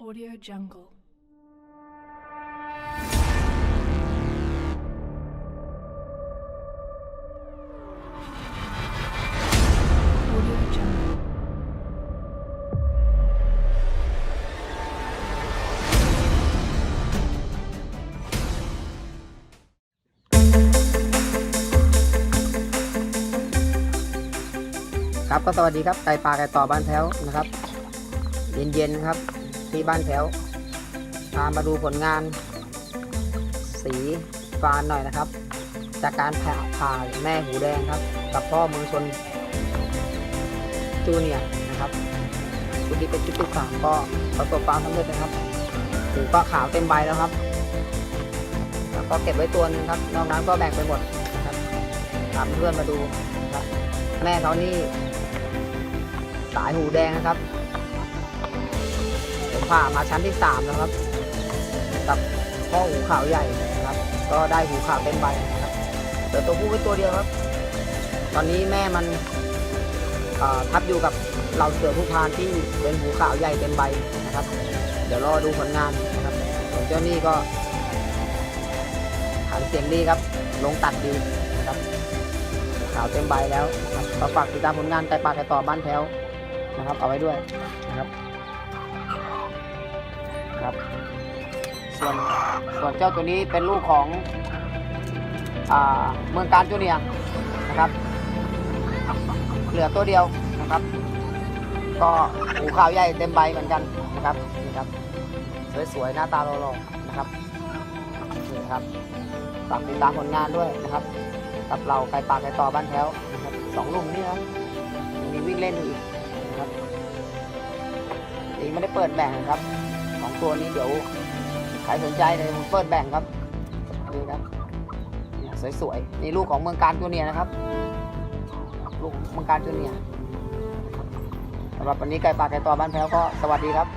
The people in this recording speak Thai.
Audio Jungle. Audio Jungle. ครับก็สวัสดีครับไก่ปลาไก่ต่อบ้านแถวนะครับ เย็นๆครับ ที่บ้านแถวพามาดูผลงาน สีฟานหน่อยนะครับ จากการผ่าผ่าแม่หูแดงครับ กับพ่อเมืองชนจูเนียนะครับชุดนี้เป็นชุดที่สามก็ประสบความสำเร็จนะครับหูก็ขาวเต็มใบแล้วครับ แล้วก็เก็บไว้ตัวนึงครับนอกนั้นก็แบ่งไปหมดนะครับตามเพื่อนมาดูนะครับแม่เขานี่สายหูแดงนะครับ ผ่ามาชั้นที่สามแล้วครับ กับพ่อหูขาวใหญ่นะครับ ก็ได้หูขาวเต็มใบนะครับเหลือตัวผู้ไว้ตัวเดียวครับ ตอนนี้แม่มันทับอยู่กับเราเสือผู้พานที่เป็นหูขาวใหญ่เต็มใบนะครับ เดี๋ยวรอดูผลงานนะครับส่วนเจ้านี่ก็หันเสียงดีครับ ลงตัดดีนะครับขาวเต็มใบแล้วก็ฝากติดตามผลงานไก่ปลาไก่ต่อบ้านแถวนะครับ เอาไว้ด้วยนะครับ ครับ ส่วนส่วนเจ้าตัวนี้เป็นลูกของเมืองการจูเนียนะครับเหลือตัวเดียวนะครับ ก็หูขาวใหญ่เต็มใบเหมือนกันนะครับนี่ครับสวยๆหน้าตาหล่อๆนะครับนี่ครับฝากติดตามผลงานด้วยนะครับ กับเราไก่ปลาไก่ต่อบ้านแถวนะครับสองลุมนี่ครับยังมีวิ่งเล่นอยู่อีกนะครับอีกไม่ได้เปิดแบ่งครับ ตัวนี้เดี๋ยวใครสนใจเลยผมเปิดแบ่งครับนี่ครับนี่ยสวยๆนี่ลูกของเมืองการจูเนียนะครับ ลูกเมืองการจูเนียสำหรับวันนี้ไก่ปลาไก่ต่อบ้านแพ้วก็สวัสดีครับ